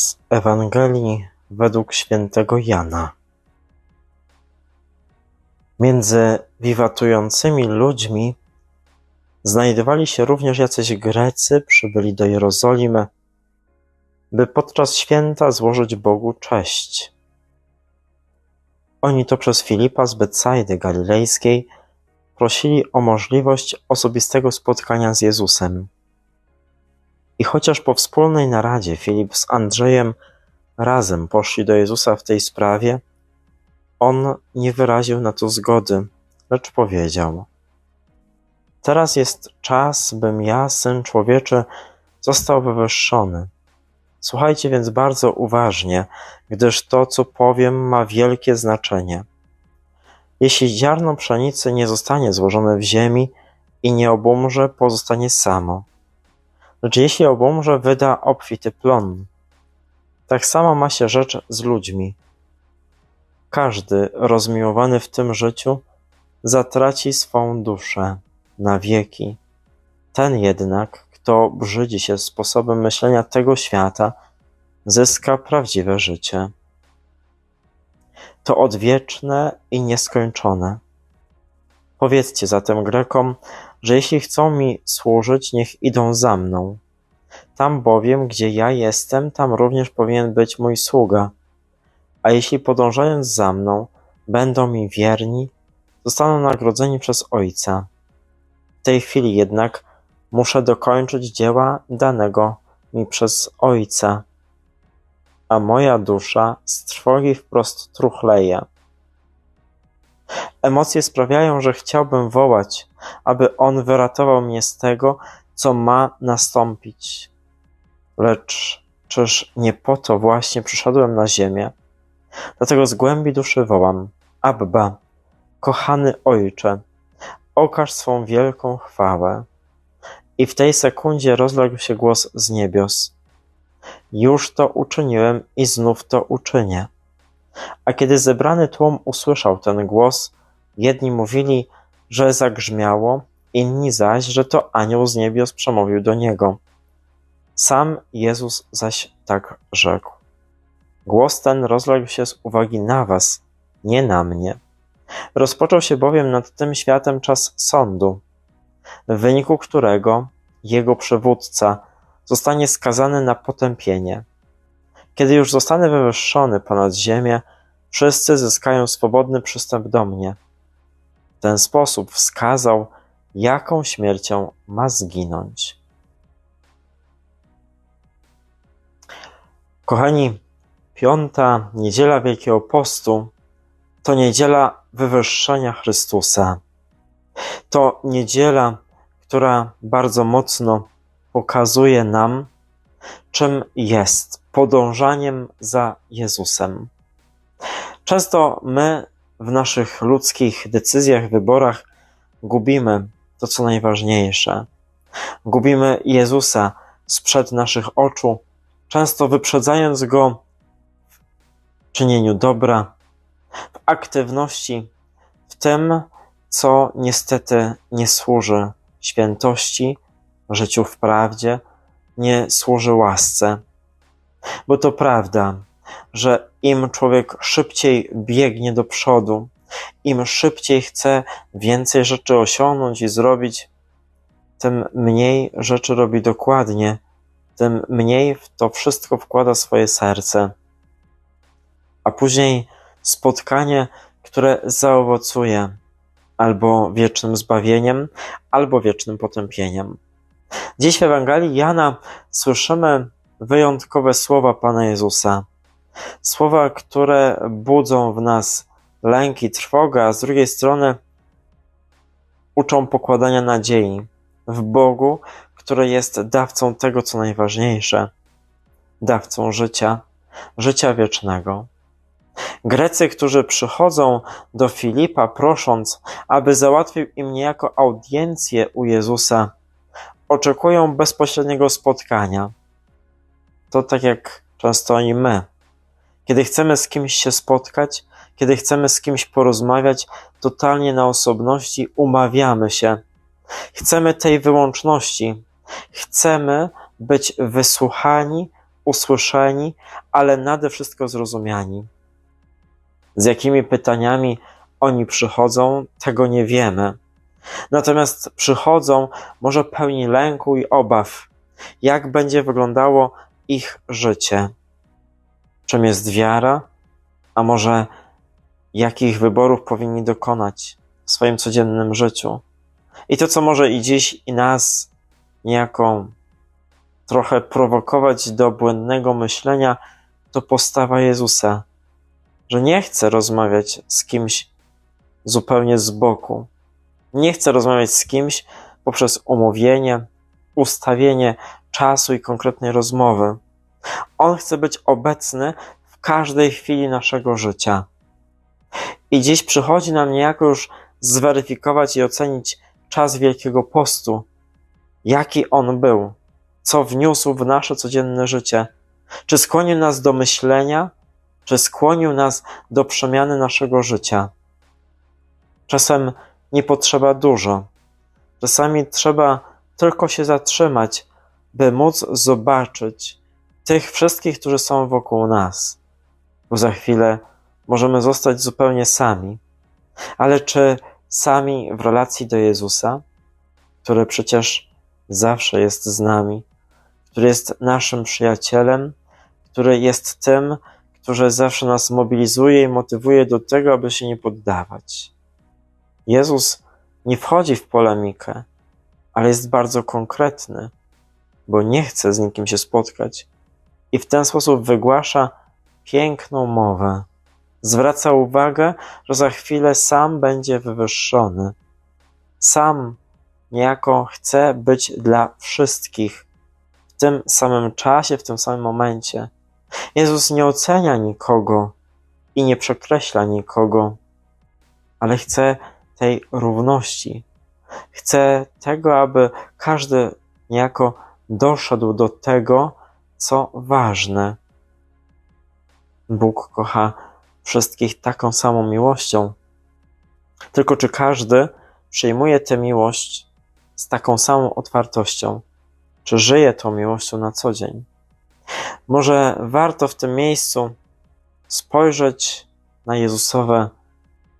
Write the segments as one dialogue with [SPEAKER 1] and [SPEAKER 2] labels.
[SPEAKER 1] Z Ewangelii według świętego Jana. Między wiwatującymi ludźmi znajdowali się również jacyś Grecy przybyli do Jerozolimy, by podczas święta złożyć Bogu cześć. Oni to przez Filipa z Betsajdy Galilejskiej prosili o możliwość osobistego spotkania z Jezusem. I chociaż po wspólnej naradzie Filip z Andrzejem razem poszli do Jezusa w tej sprawie, on nie wyraził na to zgody, lecz powiedział: Teraz jest czas, bym ja, syn człowieczy, został wywyższony. Słuchajcie więc bardzo uważnie, gdyż to, co powiem, ma wielkie znaczenie. Jeśli ziarno pszenicy nie zostanie złożone w ziemi i nie obumrze, pozostanie samo. Lecz jeśli obumrze, wyda obfity plon. Tak samo ma się rzecz z ludźmi. Każdy rozmiłowany w tym życiu zatraci swą duszę na wieki. Ten jednak, kto brzydzi się sposobem myślenia tego świata, zyska prawdziwe życie. To odwieczne i nieskończone. Powiedzcie zatem Grekom, że jeśli chcą mi służyć, niech idą za mną. Tam bowiem, gdzie ja jestem, tam również powinien być mój sługa. A jeśli podążając za mną będą mi wierni, zostaną nagrodzeni przez Ojca. W tej chwili jednak muszę dokończyć dzieła danego mi przez Ojca, a moja dusza z trwogi wprost truchleje. Emocje sprawiają, że chciałbym wołać, aby On wyratował mnie z tego, co ma nastąpić. Lecz czyż nie po to właśnie przyszedłem na ziemię? Dlatego z głębi duszy wołam: Abba, kochany Ojcze, okaż swą wielką chwałę. I w tej sekundzie rozległ się głos z niebios. Już to uczyniłem i znów to uczynię. A kiedy zebrany tłum usłyszał ten głos, jedni mówili, że zagrzmiało, inni zaś, że to anioł z niebios przemówił do niego. Sam Jezus zaś tak rzekł. Głos ten rozległ się z uwagi na was, nie na mnie. Rozpoczął się bowiem nad tym światem czas sądu, w wyniku którego jego przywódca zostanie skazany na potępienie. Kiedy już zostanę wywyższony ponad ziemię, wszyscy zyskają swobodny przystęp do mnie. W ten sposób wskazał, jaką śmiercią ma zginąć. Kochani, piąta niedziela Wielkiego Postu to niedziela wywyższenia Chrystusa. To niedziela, która bardzo mocno pokazuje nam, czym jest podążaniem za Jezusem. Często my w naszych ludzkich decyzjach, wyborach gubimy to, co najważniejsze. Gubimy Jezusa sprzed naszych oczu, często wyprzedzając go w czynieniu dobra, w aktywności, w tym, co niestety nie służy świętości, życiu w prawdzie, nie służy łasce. Bo to prawda, że im człowiek szybciej biegnie do przodu, im szybciej chce więcej rzeczy osiągnąć i zrobić, tym mniej rzeczy robi dokładnie, tym mniej w to wszystko wkłada swoje serce. A później spotkanie, które zaowocuje albo wiecznym zbawieniem, albo wiecznym potępieniem. Dziś w Ewangelii Jana słyszymy wyjątkowe słowa Pana Jezusa. Słowa, które budzą w nas lęk i trwogę, a z drugiej strony uczą pokładania nadziei w Bogu, który jest dawcą tego, co najważniejsze dawcą życia, życia wiecznego. Grecy, którzy przychodzą do Filipa, prosząc, aby załatwił im niejako audiencję u Jezusa, oczekują bezpośredniego spotkania. To tak jak często i my. Kiedy chcemy z kimś się spotkać, kiedy chcemy z kimś porozmawiać, totalnie na osobności umawiamy się. Chcemy tej wyłączności. Chcemy być wysłuchani, usłyszeni, ale nade wszystko zrozumiani. Z jakimi pytaniami oni przychodzą, tego nie wiemy. Natomiast przychodzą może pełni lęku i obaw, jak będzie wyglądało ich życie. Czym jest wiara, a może jakich wyborów powinni dokonać w swoim codziennym życiu. I to, co może i dziś i nas niejako trochę prowokować do błędnego myślenia, to postawa Jezusa, że nie chce rozmawiać z kimś zupełnie z boku. Nie chce rozmawiać z kimś poprzez umówienie, ustawienie czasu i konkretnej rozmowy. On chce być obecny w każdej chwili naszego życia. I dziś przychodzi nam niejako już zweryfikować i ocenić czas Wielkiego Postu, jaki on był, co wniósł w nasze codzienne życie. Czy skłonił nas do myślenia, czy skłonił nas do przemiany naszego życia. Czasem nie potrzeba dużo. Czasami trzeba tylko się zatrzymać, by móc zobaczyć tych wszystkich, którzy są wokół nas. Bo za chwilę możemy zostać zupełnie sami. Ale czy sami w relacji do Jezusa, który przecież zawsze jest z nami, który jest naszym przyjacielem, który jest tym, który zawsze nas mobilizuje i motywuje do tego, aby się nie poddawać. Jezus nie wchodzi w polemikę, ale jest bardzo konkretny, bo nie chce z nikim się spotkać i w ten sposób wygłasza piękną mowę. Zwraca uwagę, że za chwilę sam będzie wywyższony. Sam niejako chce być dla wszystkich w tym samym czasie, w tym samym momencie. Jezus nie ocenia nikogo i nie przekreśla nikogo, ale chce tej równości. Chce tego, aby każdy niejako doszedł do tego, co ważne. Bóg kocha wszystkich taką samą miłością. Tylko czy każdy przyjmuje tę miłość z taką samą otwartością? Czy żyje tą miłością na co dzień? Może warto w tym miejscu spojrzeć na Jezusowe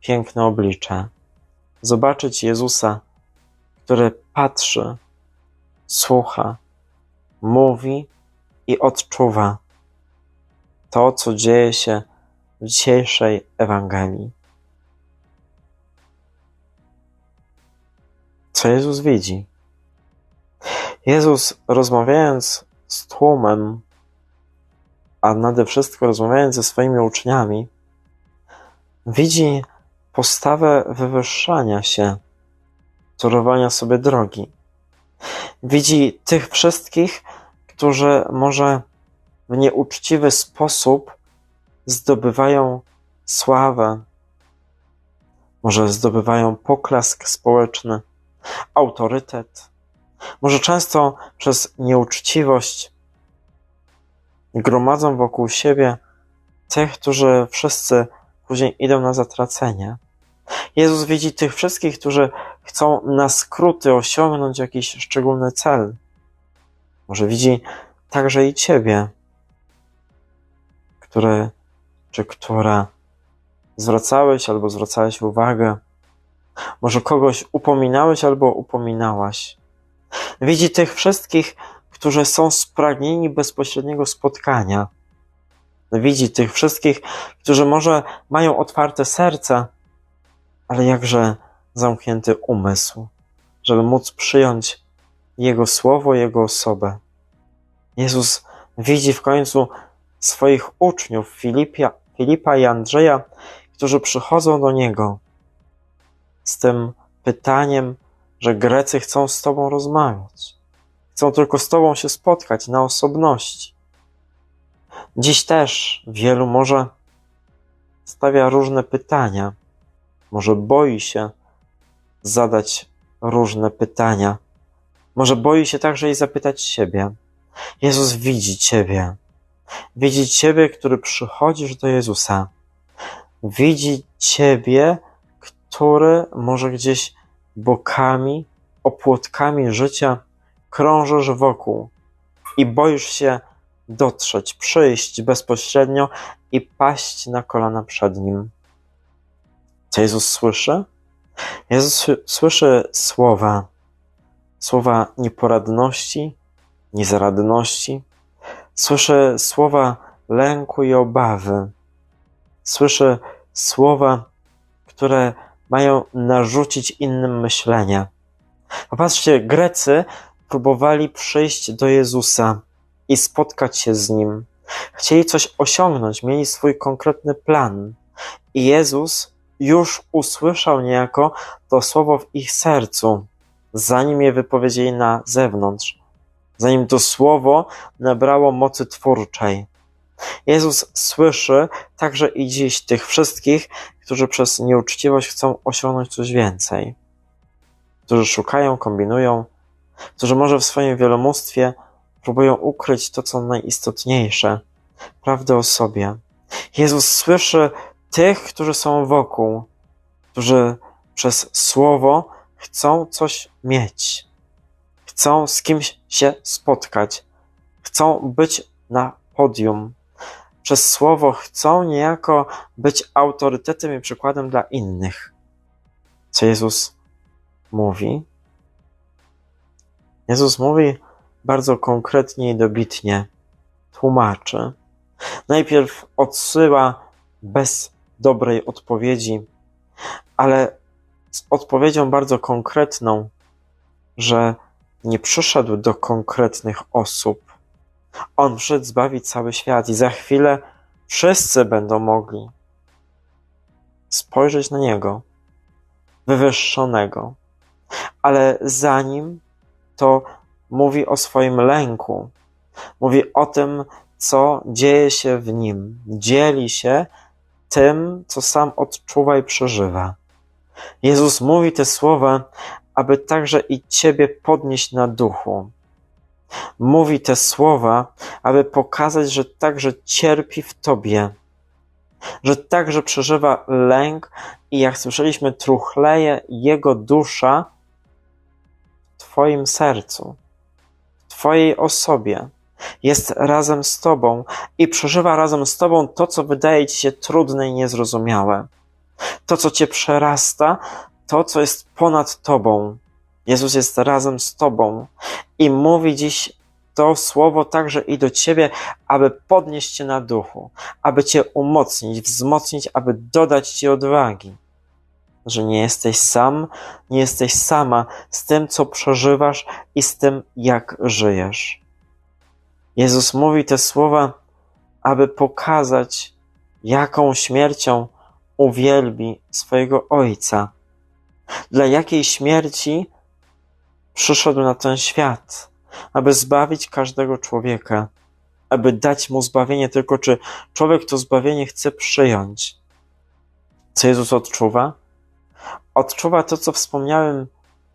[SPEAKER 1] piękne oblicze, zobaczyć Jezusa, który patrzy, słucha, mówi i odczuwa to, co dzieje się w dzisiejszej Ewangelii. Co Jezus widzi? Jezus, rozmawiając z tłumem, a nade wszystko rozmawiając ze swoimi uczniami, widzi postawę wywyższania się, torowania sobie drogi. Widzi tych wszystkich, którzy może w nieuczciwy sposób zdobywają sławę, może zdobywają poklask społeczny, autorytet, może często przez nieuczciwość gromadzą wokół siebie tych, którzy wszyscy później idą na zatracenie. Jezus widzi tych wszystkich, którzy chcą na skróty osiągnąć jakiś szczególny cel. Może widzi także i Ciebie, który czy która zwracałeś albo zwracałeś uwagę, może kogoś upominałeś albo upominałaś. Widzi tych wszystkich, którzy są spragnieni bezpośredniego spotkania. Widzi tych wszystkich, którzy może mają otwarte serce, ale jakże zamknięty umysł, żeby móc przyjąć Jego słowo, Jego osobę. Jezus widzi w końcu swoich uczniów, Filipia, Filipa i Andrzeja, którzy przychodzą do Niego z tym pytaniem, że Grecy chcą z Tobą rozmawiać. Chcą tylko z Tobą się spotkać na osobności. Dziś też wielu może stawia różne pytania, może boi się zadać różne pytania, może boi się także i zapytać siebie. Jezus widzi Ciebie. Widzi Ciebie, który przychodzisz do Jezusa. Widzi Ciebie, który może gdzieś bokami, opłotkami życia krążysz wokół i boisz się dotrzeć, przyjść bezpośrednio i paść na kolana przed Nim. Co Jezus słyszy? Jezus słyszy słowa, słowa nieporadności, niezaradności, słyszy słowa lęku i obawy, słyszy słowa, które mają narzucić innym myślenie. Popatrzcie, Grecy próbowali przyjść do Jezusa i spotkać się z Nim. Chcieli coś osiągnąć, mieli swój konkretny plan. I Jezus już usłyszał niejako to słowo w ich sercu, zanim je wypowiedzieli na zewnątrz, zanim to słowo nabrało mocy twórczej. Jezus słyszy także i dziś tych wszystkich, którzy przez nieuczciwość chcą osiągnąć coś więcej, którzy szukają, kombinują, którzy może w swoim wielomóstwie próbują ukryć to, co najistotniejsze prawdę o sobie. Jezus słyszy tych, którzy są wokół, którzy przez słowo chcą coś mieć, chcą z kimś się spotkać, chcą być na podium. Przez słowo chcą niejako być autorytetem i przykładem dla innych. Co Jezus mówi? Jezus mówi bardzo konkretnie i dobitnie, tłumaczy. Najpierw odsyła bez dobrej odpowiedzi, ale z odpowiedzią bardzo konkretną, że nie przyszedł do konkretnych osób. On przyszedł zbawić cały świat i za chwilę wszyscy będą mogli spojrzeć na Niego, wywyższonego. Ale zanim to mówi o swoim lęku, mówi o tym, co dzieje się w nim, dzieli się tym, co sam odczuwa i przeżywa. Jezus mówi te słowa, aby także i Ciebie podnieść na duchu. Mówi te słowa, aby pokazać, że także cierpi w Tobie, że także przeżywa lęk i jak słyszeliśmy, truchleje Jego dusza w Twoim sercu, w Twojej osobie jest razem z Tobą i przeżywa razem z Tobą to, co wydaje Ci się trudne i niezrozumiałe. To, co Cię przerasta, to, co jest ponad Tobą. Jezus jest razem z Tobą i mówi dziś to słowo także i do Ciebie, aby podnieść Cię na duchu, aby Cię umocnić, wzmocnić, aby dodać Ci odwagi. Że nie jesteś sam, nie jesteś sama z tym, co przeżywasz i z tym, jak żyjesz. Jezus mówi te słowa, aby pokazać, jaką śmiercią uwielbi swojego Ojca. Dla jakiej śmierci przyszedł na ten świat, aby zbawić każdego człowieka, aby dać mu zbawienie, tylko czy człowiek to zbawienie chce przyjąć. Co Jezus odczuwa? Odczuwa to, co wspomniałem,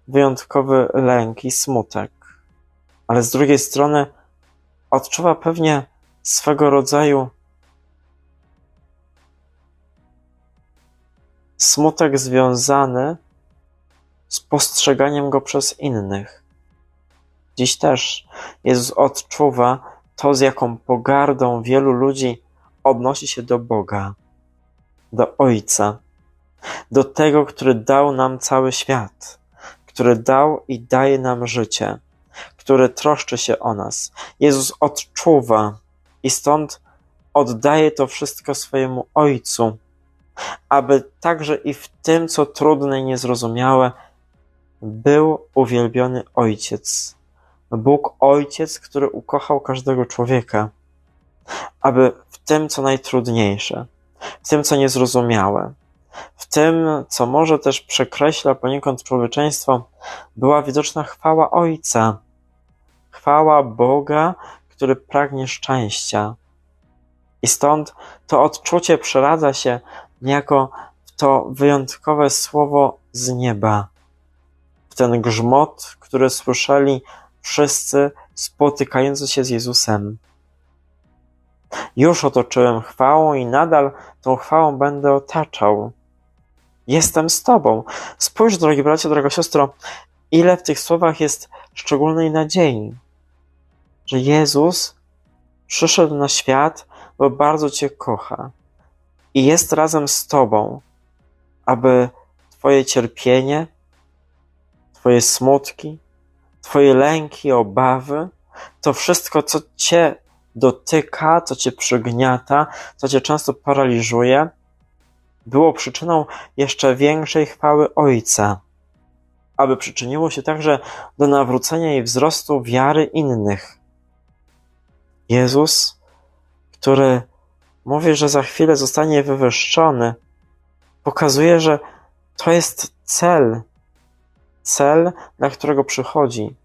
[SPEAKER 1] wyjątkowy lęk i smutek. Ale z drugiej strony, odczuwa pewnie swego rodzaju smutek związany z postrzeganiem go przez innych. Dziś też Jezus odczuwa to, z jaką pogardą wielu ludzi odnosi się do Boga, do Ojca, do tego, który dał nam cały świat, który dał i daje nam życie który troszczy się o nas. Jezus odczuwa i stąd oddaje to wszystko swojemu Ojcu, aby także i w tym, co trudne i niezrozumiałe, był uwielbiony Ojciec. Bóg Ojciec, który ukochał każdego człowieka, aby w tym, co najtrudniejsze, w tym, co niezrozumiałe, w tym, co może też przekreśla poniekąd człowieczeństwo, była widoczna chwała Ojca, chwała Boga, który pragnie szczęścia. I stąd to odczucie przeradza się niejako w to wyjątkowe słowo z nieba, w ten grzmot, który słyszeli wszyscy spotykający się z Jezusem. Już otoczyłem chwałą i nadal tą chwałą będę otaczał. Jestem z Tobą. Spójrz, drogi bracie, droga siostro, ile w tych słowach jest szczególnej nadziei że Jezus przyszedł na świat, bo bardzo Cię kocha i jest razem z Tobą, aby Twoje cierpienie, Twoje smutki, Twoje lęki, obawy, to wszystko, co Cię dotyka, co Cię przygniata, co Cię często paraliżuje, było przyczyną jeszcze większej chwały Ojca, aby przyczyniło się także do nawrócenia i wzrostu wiary innych. Jezus, który mówi, że za chwilę zostanie wywyższony, pokazuje, że to jest cel, cel, dla którego przychodzi.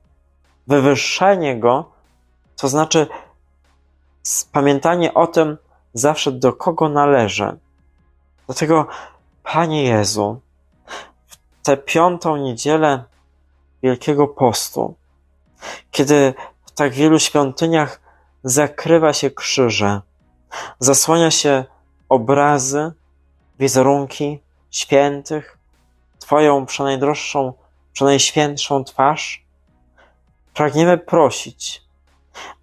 [SPEAKER 1] Wywyższenie go to znaczy pamiętanie o tym zawsze do kogo należy. Dlatego, Panie Jezu, w tę piątą niedzielę Wielkiego Postu, kiedy w tak wielu świątyniach zakrywa się krzyże, zasłania się obrazy, wizerunki świętych, Twoją przenajdroższą, przenajświętszą twarz, pragniemy prosić,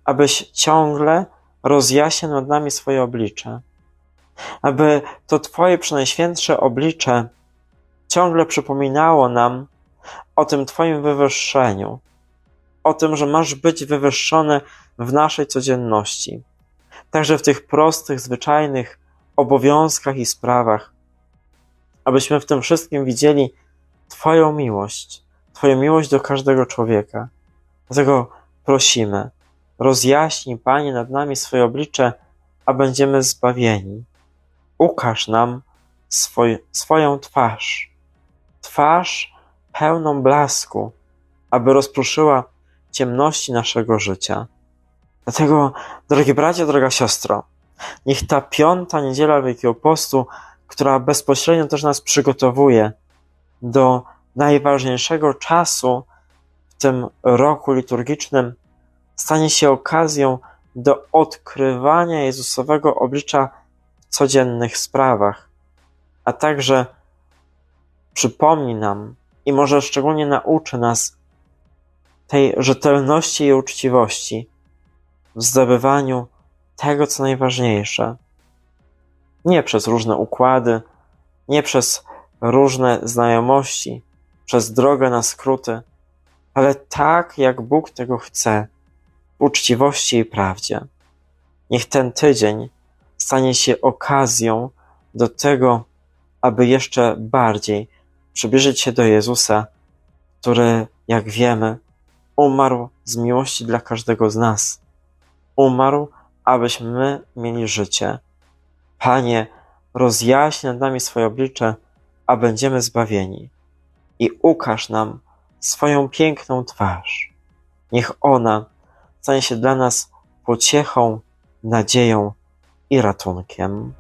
[SPEAKER 1] abyś ciągle rozjaśniał nad nami swoje oblicze, aby to Twoje przenajświętsze oblicze ciągle przypominało nam o tym Twoim wywyższeniu, o tym, że masz być wywyższony w naszej codzienności, także w tych prostych, zwyczajnych obowiązkach i sprawach, abyśmy w tym wszystkim widzieli Twoją miłość, Twoją miłość do każdego człowieka. Dlatego prosimy, rozjaśnij, Panie, nad nami swoje oblicze, a będziemy zbawieni. Ukaż nam swoj, swoją twarz, twarz pełną blasku, aby rozproszyła ciemności naszego życia. Dlatego, drogie bracie, droga siostro, niech ta piąta niedziela Wielkiego Postu, która bezpośrednio też nas przygotowuje do najważniejszego czasu w tym roku liturgicznym, stanie się okazją do odkrywania Jezusowego oblicza w codziennych sprawach, a także przypomni nam i może szczególnie nauczy nas tej rzetelności i uczciwości w zdobywaniu tego, co najważniejsze. Nie przez różne układy, nie przez różne znajomości, przez drogę na skróty, ale tak, jak Bóg tego chce, w uczciwości i prawdzie. Niech ten tydzień stanie się okazją do tego, aby jeszcze bardziej przybliżyć się do Jezusa, który, jak wiemy, umarł z miłości dla każdego z nas. Umarł, abyśmy my mieli życie. Panie, rozjaśnij nad nami swoje oblicze, a będziemy zbawieni. I ukaż nam swoją piękną twarz. Niech ona stanie się dla nas pociechą, nadzieją i ratunkiem.